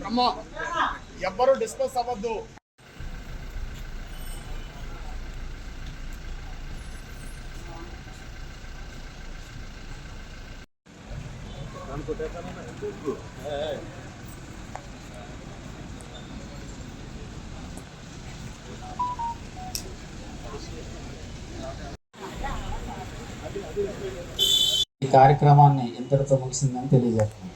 బ్రహ్మ ఎవ్వరు డిస్కస్ అవ్వద్దు. ఈ కార్యక్రమాన్ని ఇంతటితో ముగిసిందని తెలియజేస్తున్నాను.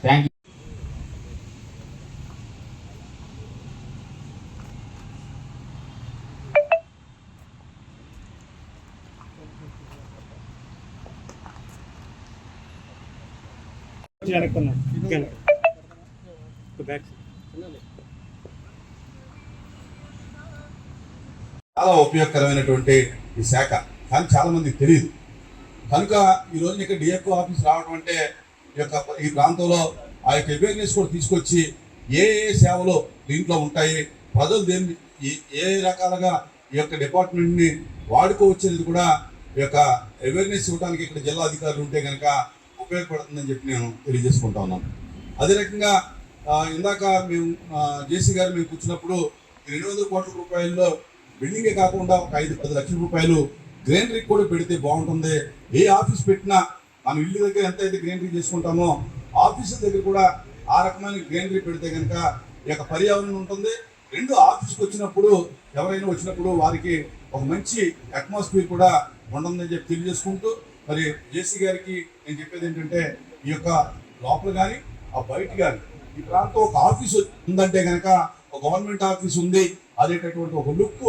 చాలా ఉపయోగకరమైనటువంటి ఈ శాఖ. కానీ చాలా మందికి తెలియదు కనుక ఈ రోజున ఇక్కడ డిఎఫ్ఓ ఆఫీస్ రావడం అంటే ఈ యొక్క ఈ ప్రాంతంలో ఆ యొక్క అవేర్నెస్ కూడా తీసుకొచ్చి ఏ ఏ సేవలు దీంట్లో ఉంటాయి ప్రజలు దేన్ని ఈ- ఏ రకాలుగా ఈ యొక్క డిపార్ట్మెంట్ని వాడుకోవచ్చేది కూడా ఈ యొక్క అవేర్నెస్ ఇవ్వడానికి ఇక్కడ జిల్లా అధికారులు ఉంటే కనుక ఉపయోగపడుతుందని చెప్పి నేను తెలియజేసుకుంటా ఉన్నాను. అదే రకంగా ఇందాక మేము జేసీ గారు మేము కూర్చున్నప్పుడు రెండు వందల కోట్ల రూపాయల్లో బిల్డింగే కాకుండా ఒక ఐదు పది లక్షల రూపాయలు గ్రీనరీ కూడా పెడితే బాగుంటుంది. ఏ ఆఫీస్ పెట్టినా మనం ఇల్లు దగ్గర ఎంత అయితే గ్రీనరీ చేసుకుంటామో ఆఫీసుల దగ్గర కూడా ఆ రకమైన గ్రీనరీ పెడితే కనుక ఈ యొక్క పర్యావరణం ఉంటుంది. రెండు ఆఫీస్కి వచ్చినప్పుడు ఎవరైనా వచ్చినప్పుడు వారికి ఒక మంచి అట్మాస్ఫియర్ కూడా ఉంటుందని చెప్పి తెలియజేసుకుంటూ మరి జేసీ గారికి నేను చెప్పేది ఏంటంటే ఈ యొక్క లోపల కానీ ఆ బయట కానీ ఈ ప్రాంతం ఒక ఆఫీస్ ఉందంటే కనుక ఒక గవర్నమెంట్ ఆఫీస్ ఉంది అనేటటువంటి ఒక లుక్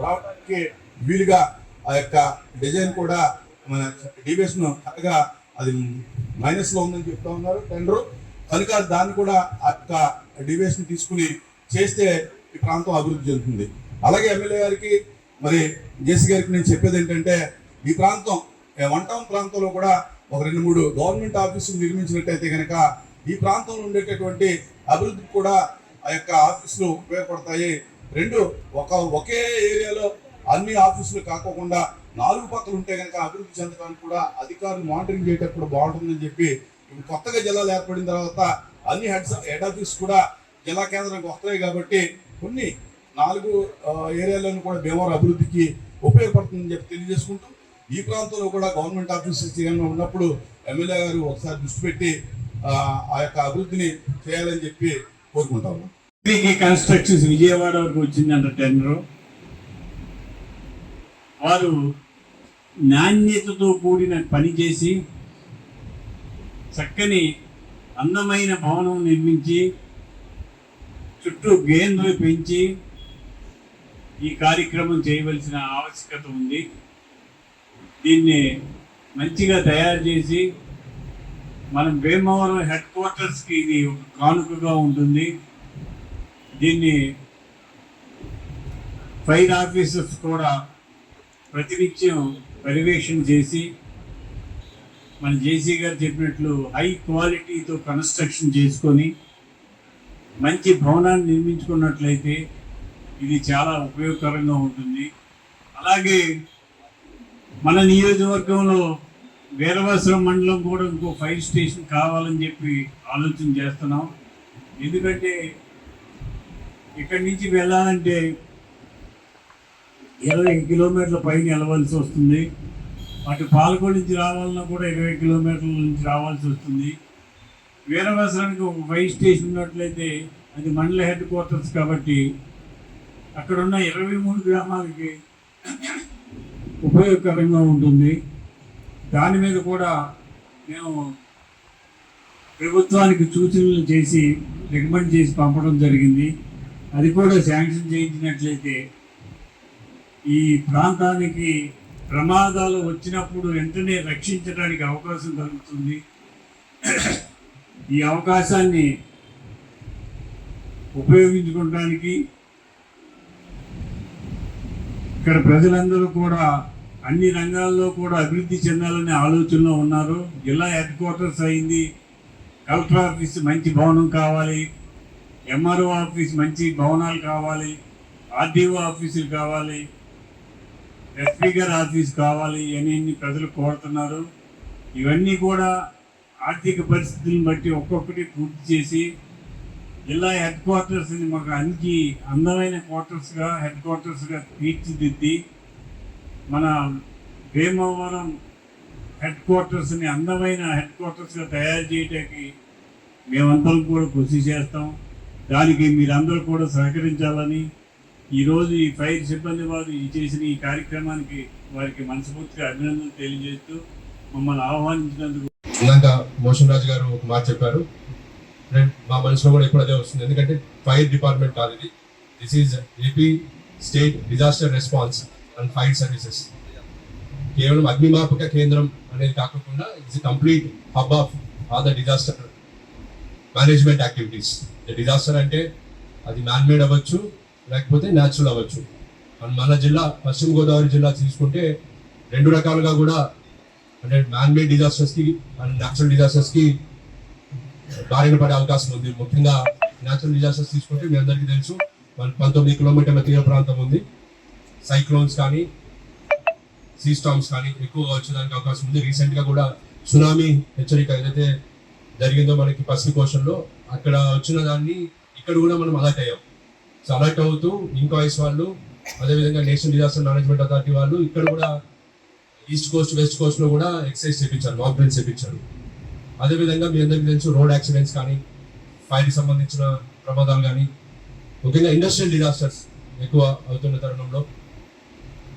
రావడానికి వీలుగా ఆ యొక్క డిజైన్ కూడా మన డివిఎస్ చక్కగా అది మైనస్లో ఉందని చెప్తా ఉన్నారు టెండర్. కనుక దాన్ని కూడా ఆ యొక్క డివిఎస్ తీసుకుని చేస్తే ఈ ప్రాంతం అభివృద్ధి చెందుతుంది. అలాగే ఎమ్మెల్యే గారికి మరి జేసీ గారికి నేను చెప్పేది ఏంటంటే ఈ ప్రాంతం వన్ టౌన్ ప్రాంతంలో కూడా ఒక రెండు మూడు గవర్నమెంట్ ఆఫీసులు నిర్మించినట్టయితే కనుక ఈ ప్రాంతంలో ఉండేటటువంటి అభివృద్ధికి కూడా ఆ యొక్క ఆఫీసులు ఉపయోగపడతాయి. రెండు ఒక ఒకే ఏరియాలో అన్ని ఆఫీసులు కాకోకుండా నాలుగు పక్కలు ఉంటే కనుక అభివృద్ధి చెందడానికి కూడా అధికారులు మానిటరింగ్ చేయటప్పుడు బాగుంటుందని చెప్పి ఇప్పుడు కొత్తగా జిల్లాలు ఏర్పడిన తర్వాత అన్ని హెడ్స్ హెడ్ ఆఫీస్ కూడా జిల్లా కేంద్రానికి వస్తాయి కాబట్టి కొన్ని నాలుగు ఏరియాలను కూడా భీమవరం అభివృద్ధికి ఉపయోగపడుతుందని చెప్పి తెలియజేసుకుంటూ ఈ ప్రాంతంలో కూడా గవర్నమెంట్ ఆఫీసెస్ ఏమైనా ఉన్నప్పుడు ఎమ్మెల్యే గారు ఒకసారి దృష్టి పెట్టి ఆ, యొక్క అభివృద్ధిని చేయాలని చెప్పి కోరుకుంటాము ఈ కన్స్ట్రక్షన్స్ విజయవాడ వరకు వచ్చిందంట టెండర్ వారు నాణ్యతతో కూడిన పని చేసి చక్కని అందమైన భవనం నిర్మించి చుట్టూ గేంద్రులు పెంచి ఈ కార్యక్రమం చేయవలసిన ఆవశ్యకత ఉంది. దీన్ని మంచిగా తయారు చేసి మనం భీమవరం హెడ్ క్వార్టర్స్కి ఇది ఒక కానుకగా ఉంటుంది. దీన్ని ఫైర్ ఆఫీసర్స్ కూడా ప్రతినిత్యం పర్యవేక్షణ చేసి మన జేసీ గారు చెప్పినట్లు హై క్వాలిటీతో కన్స్ట్రక్షన్ చేసుకొని మంచి భవనాన్ని నిర్మించుకున్నట్లయితే ఇది చాలా ఉపయోగకరంగా ఉంటుంది. అలాగే మన నియోజకవర్గంలో వీరవసరం మండలం కూడా ఇంకో ఫైర్ స్టేషన్ కావాలని చెప్పి ఆలోచన చేస్తున్నాం. ఎందుకంటే ఇక్కడి నుంచి వెళ్ళాలంటే ఇరవై కిలోమీటర్ల పైన వెళ్ళవలసి వస్తుంది. అటు పాలకోడు నుంచి రావాలన్నా కూడా ఇరవై కిలోమీటర్ల నుంచి రావాల్సి వస్తుంది. వీరవసరానికి ఒక ఫైర్ స్టేషన్ ఉన్నట్లయితే అది మండల హెడ్ క్వార్టర్స్ కాబట్టి అక్కడున్న ఇరవై మూడు గ్రామాలకి ఉపయోగకరంగా ఉంటుంది. దాని మీద కూడా మేము ప్రభుత్వానికి సూచనలు చేసి రికమెండ్ చేసి పంపడం జరిగింది. అది కూడా శాంక్షన్ చేయించినట్లయితే ఈ ప్రాంతానికి ప్రమాదాలు వచ్చినప్పుడు వెంటనే రక్షించడానికి అవకాశం కలుగుతుంది. ఈ అవకాశాన్ని ఉపయోగించుకోవడానికి ఇక్కడ ప్రజలందరూ కూడా అన్ని రంగాల్లో కూడా అభివృద్ధి చెందాలనే ఆలోచనలో ఉన్నారు. జిల్లా హెడ్ క్వార్టర్స్ అయింది. కలెక్టర్ ఆఫీస్ మంచి భవనం కావాలి. ఎంఆర్ఓ ఆఫీస్ మంచి భవనాలు కావాలి. ఆర్డీఓ ఆఫీసులు కావాలి. ఎస్పీ గారి ఆఫీస్ కావాలి అని ప్రజలు కోరుతున్నారు. ఇవన్నీ కూడా ఆర్థిక పరిస్థితులను బట్టి ఒక్కొక్కటి పూర్తి చేసి జిల్లా హెడ్ క్వార్టర్స్ని మాకు అన్ని అందమైన క్వార్టర్స్గా హెడ్ క్వార్టర్స్గా తీర్చిదిద్ది మన భీమవరం హెడ్ క్వార్టర్స్ని అందమైన హెడ్ క్వార్టర్స్గా తయారు చేయడానికి మేమందరం కూడా కృషి చేస్తాం. దానికి మీరందరూ కూడా సహకరించాలని ఈరోజు ఈ ఫైర్ సిబ్బంది వారు ఈ చేసిన ఈ కార్యక్రమానికి వారికి మనస్ఫూర్తిగా అభినందనలు తెలియజేస్తూ మమ్మల్ని ఆహ్వానించినందుకు ఇందాక మోషన్ రాజు గారు ఒక మాట చెప్పారు. మా మనసులో కూడా ఎప్పుడు అదే వస్తుంది. ఎందుకంటే ఫైర్ డిపార్ట్మెంట్ కాదు ఇది. This is AP state disaster response and fire services కేవలం అగ్నిమాపక కేంద్రం అనేది కాకుండా it's complete hub of all the disaster management activities disaster అంటే అది మ్యాన్మేడ్ అవ్వచ్చు లేకపోతే న్యాచురల్ అవ్వచ్చు. అండ్ మన జిల్లా పశ్చిమ గోదావరి జిల్లా తీసుకుంటే రెండు రకాలుగా కూడా అంటే మ్యాన్మేడ్ డిజాస్టర్స్కి అండ్ న్యాచురల్ డిజాస్టర్స్కి బారిన పడే అవకాశం ఉంది. ముఖ్యంగా న్యాచురల్ డిజాస్టర్స్ తీసుకుంటే మీ అందరికీ తెలుసు మన పంతొమ్మిది కిలోమీటర్ల తీర ప్రాంతం ఉంది. సైక్లోన్స్ కానీ సీ స్టామ్స్ కానీ ఎక్కువగా వచ్చేదానికి అవకాశం ఉంది. రీసెంట్గా కూడా సునామీ హెచ్చరిక ఏదైతే జరిగిందో మనకి పసిఫిక్ ఓషన్ అక్కడ వచ్చిన దాన్ని ఇక్కడ కూడా మనం అలర్ట్ అయ్యాం. సో అలర్ట్ అవుతూ ఇంకాయిస్ వాళ్ళు అదేవిధంగా నేషనల్ డిజాస్టర్ మేనేజ్మెంట్ అథారిటీ వాళ్ళు ఇక్కడ కూడా ఈస్ట్ కోస్ట్ వెస్ట్ కోస్ట్లో కూడా ఎక్సైజ్ చేయించారు లాక్ డ్రిల్స్ చేయించారు అదేవిధంగా మీ అందరికీ తెలుసు రోడ్ యాక్సిడెంట్స్ కానీ ఫైర్ సంబంధించిన ప్రమాదాలు కానీ ముఖ్యంగా ఇండస్ట్రియల్ డిజాస్టర్స్ ఎక్కువ అవుతున్న తరుణంలో.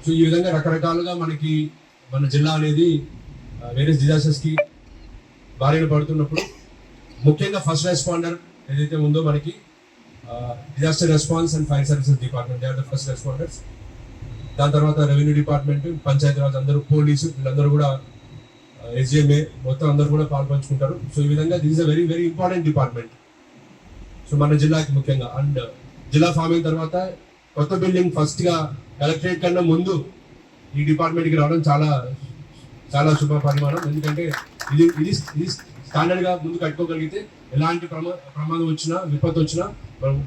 సో ఈ విధంగా రకరకాలుగా మనకి మన జిల్లా అనేది వేరే డిజాస్టర్స్కి బారిన పడుతున్నప్పుడు ముఖ్యంగా ఫస్ట్ రెస్పాండర్ ఏదైతే ఉందో మనకి disaster response and fire services department they are the first responders దాని తర్వాత రెవెన్యూ డిపార్ట్మెంట్ పంచాయతీరాజ్ అందరూ పోలీసు వీళ్ళందరూ కూడా ఎస్జిఎంఏ మొత్తం అందరూ కూడా పాల్పంచుకుంటారు. సో ఈ విధంగా this is a very very important department. So మన జిల్లాకి ముఖ్యంగా. అండ్ జిల్లా ఫార్మింగ్ తర్వాత కొత్త బిల్డింగ్ ఫస్ట్గా కలెక్టరేట్ కన్నా ముందు ఈ డిపార్ట్మెంట్కి రావడం చాలా చాలా శుభ పరిమాణం. ఎందుకంటే ఇది ఇది ఇది స్టాండర్డ్గా ముందు కట్టుకోగలిగితే ఎలాంటి ప్రమా ప్రమాదం వచ్చినా విపత్తు వచ్చినా మనం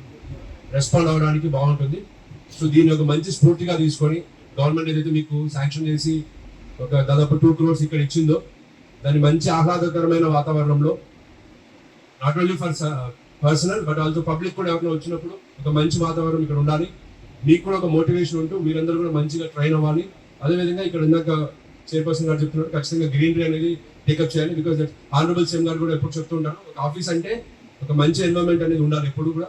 రెస్పాండ్ అవ్వడానికి బాగుంటుంది. సో దీన్ని ఒక మంచి స్ఫూర్తిగా తీసుకొని గవర్నమెంట్ ఏదైతే మీకు శాంక్షన్ చేసి ఒక దాదాపు టూ క్రోర్స్ ఇక్కడ ఇచ్చిందో దాన్ని మంచి ఆహ్లాదకరమైన వాతావరణంలో not only for personal but also public కూడా ఎవరైనా వచ్చినప్పుడు ఒక మంచి వాతావరణం ఇక్కడ ఉండాలి. మీకు కూడా ఒక మోటివేషన్ ఉంటూ మీరందరూ కూడా మంచిగా ట్రైన్ అవ్వాలి. అదేవిధంగా ఇక్కడ ఇందాక చైర్పర్సన్ గారు చెప్తున్నారు ఖచ్చితంగా గ్రీనరీ అనేది టేకప్ చేయాలి బికాస్ ఆనరబుల్ సీఎం గారు కూడా ఎప్పుడు చెప్తుంటారు ఒక ఆఫీస్ అంటే ఒక మంచి ఎన్వైరన్మెంట్ అనేది ఉండాలి ఎప్పుడు కూడా.